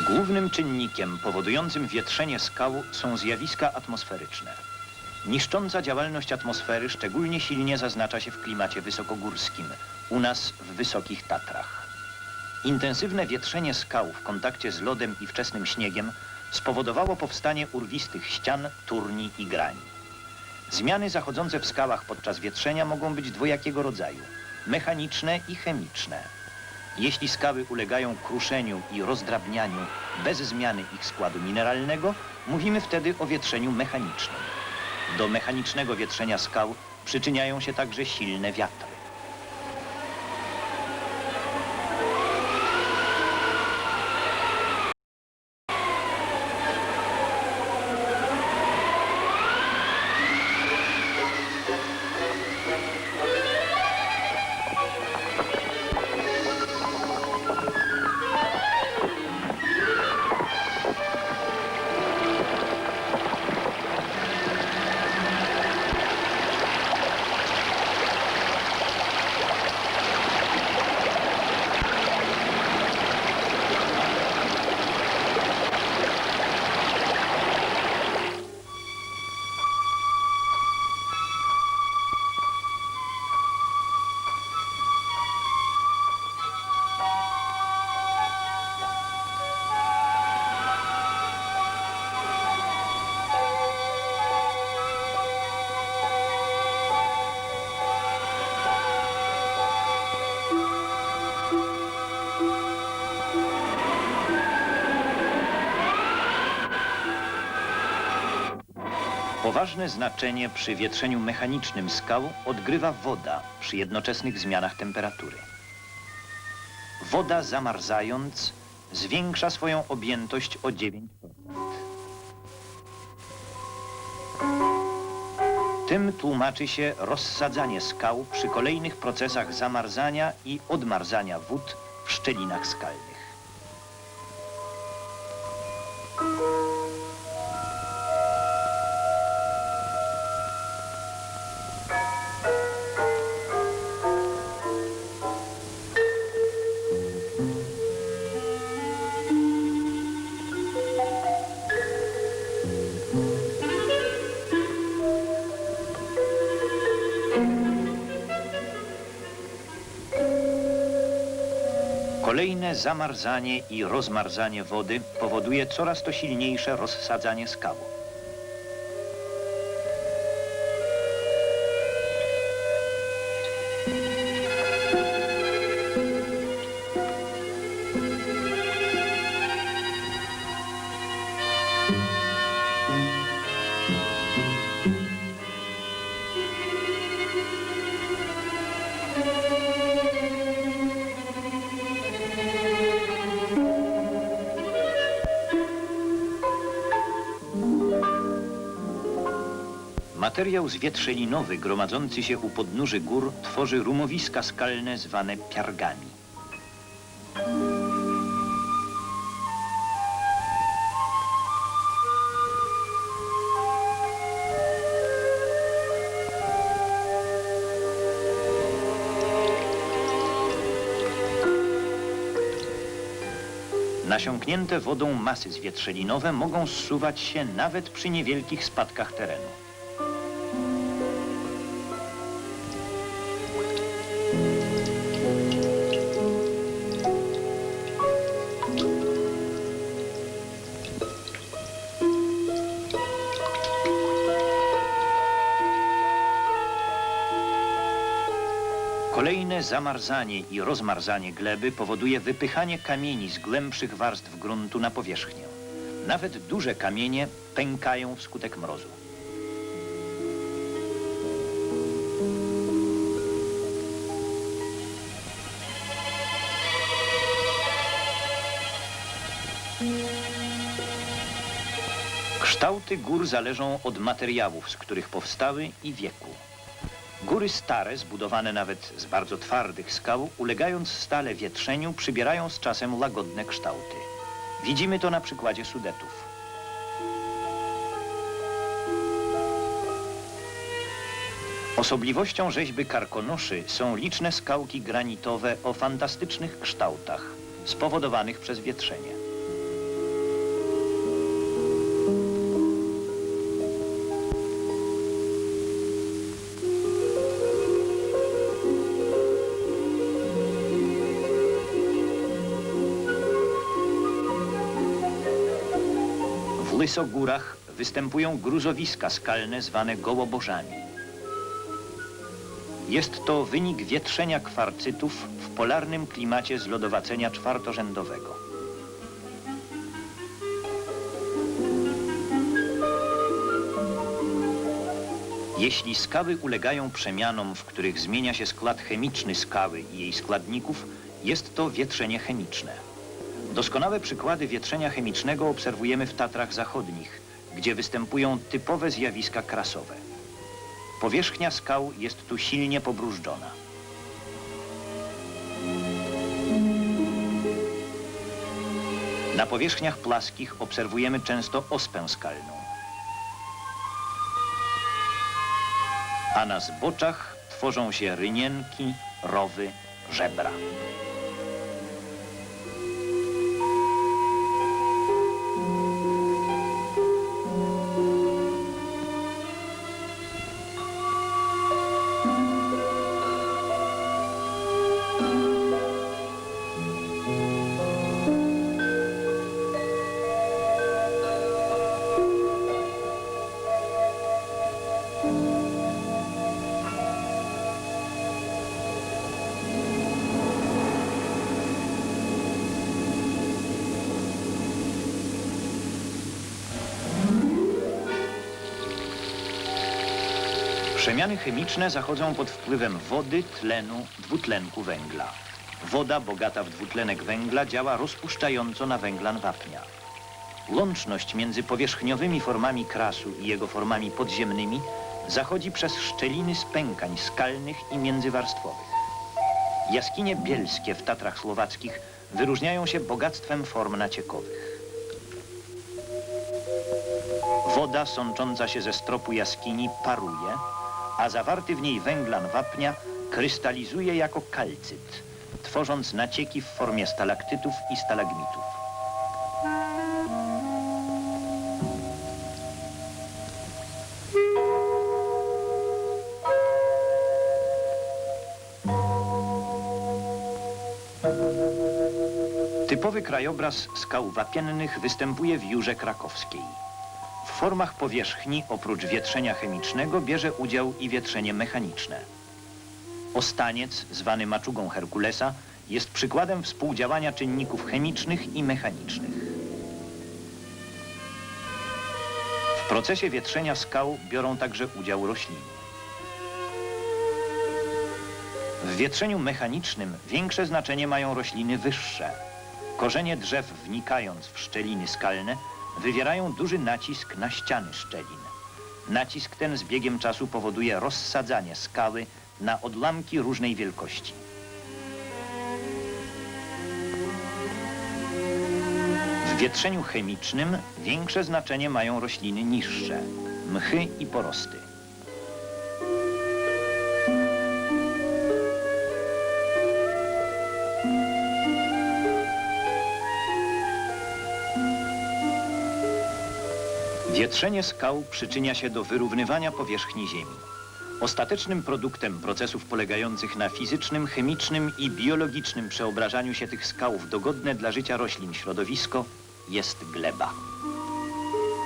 Głównym czynnikiem powodującym wietrzenie skał są zjawiska atmosferyczne. Niszcząca działalność atmosfery szczególnie silnie zaznacza się w klimacie wysokogórskim, u nas w Wysokich Tatrach. Intensywne wietrzenie skał w kontakcie z lodem i wczesnym śniegiem spowodowało powstanie urwistych ścian, turni i grani. Zmiany zachodzące w skałach podczas wietrzenia mogą być dwojakiego rodzaju, mechaniczne i chemiczne. Jeśli skały ulegają kruszeniu i rozdrabnianiu bez zmiany ich składu mineralnego, mówimy wtedy o wietrzeniu mechanicznym. Do mechanicznego wietrzenia skał przyczyniają się także silne wiatry. Poważne znaczenie przy wietrzeniu mechanicznym skał odgrywa woda przy jednoczesnych zmianach temperatury. Woda zamarzając zwiększa swoją objętość o 9%. Tym tłumaczy się rozsadzanie skał przy kolejnych procesach zamarzania i odmarzania wód w szczelinach skalnych. Kolejne zamarzanie i rozmarzanie wody powoduje coraz to silniejsze rozsadzanie skał. Materiał zwietrzelinowy gromadzący się u podnóży gór tworzy rumowiska skalne zwane piargami. Nasiąknięte wodą masy zwietrzelinowe mogą zsuwać się nawet przy niewielkich spadkach terenu. Zamarzanie i rozmarzanie gleby powoduje wypychanie kamieni z głębszych warstw gruntu na powierzchnię. Nawet duże kamienie pękają wskutek mrozu. Kształty gór zależą od materiałów, z których powstały i wieku. Góry stare, zbudowane nawet z bardzo twardych skał, ulegając stale wietrzeniu, przybierają z czasem łagodne kształty. Widzimy to na przykładzie Sudetów. Osobliwością rzeźby karkonoszy są liczne skałki granitowe o fantastycznych kształtach, spowodowanych przez wietrzenie. Łysogórach występują gruzowiska skalne zwane gołobożami. Jest to wynik wietrzenia kwarcytów w polarnym klimacie zlodowacenia czwartorzędowego. Jeśli skały ulegają przemianom, w których zmienia się skład chemiczny skały i jej składników, jest to wietrzenie chemiczne. Doskonałe przykłady wietrzenia chemicznego obserwujemy w Tatrach Zachodnich, gdzie występują typowe zjawiska krasowe. Powierzchnia skał jest tu silnie pobrużdżona. Na powierzchniach plaskich obserwujemy często ospę skalną. A na zboczach tworzą się rynienki, rowy, żebra. Przemiany chemiczne zachodzą pod wpływem wody, tlenu, dwutlenku węgla. Woda bogata w dwutlenek węgla działa rozpuszczająco na węglan wapnia. Łączność między powierzchniowymi formami krasu i jego formami podziemnymi zachodzi przez szczeliny spękań skalnych i międzywarstwowych. Jaskinie bielskie w Tatrach Słowackich wyróżniają się bogactwem form naciekowych. Woda sącząca się ze stropu jaskini paruje, a zawarty w niej węglan wapnia krystalizuje jako kalcyt, tworząc nacieki w formie stalaktytów i stalagmitów. Typowy krajobraz skał wapiennych występuje w Jurze Krakowskiej. Formach powierzchni oprócz wietrzenia chemicznego bierze udział i wietrzenie mechaniczne. Ostaniec, zwany maczugą Herkulesa, jest przykładem współdziałania czynników chemicznych i mechanicznych. W procesie wietrzenia skał biorą także udział rośliny. W wietrzeniu mechanicznym większe znaczenie mają rośliny wyższe. Korzenie drzew wnikając w szczeliny skalne wywierają duży nacisk na ściany szczelin. Nacisk ten z biegiem czasu powoduje rozsadzanie skały na odlamki różnej wielkości. W wietrzeniu chemicznym większe znaczenie mają rośliny niższe, mchy i porosty. Wietrzenie skał przyczynia się do wyrównywania powierzchni Ziemi. Ostatecznym produktem procesów polegających na fizycznym, chemicznym i biologicznym przeobrażaniu się tych skał w dogodne dla życia roślin środowisko jest gleba.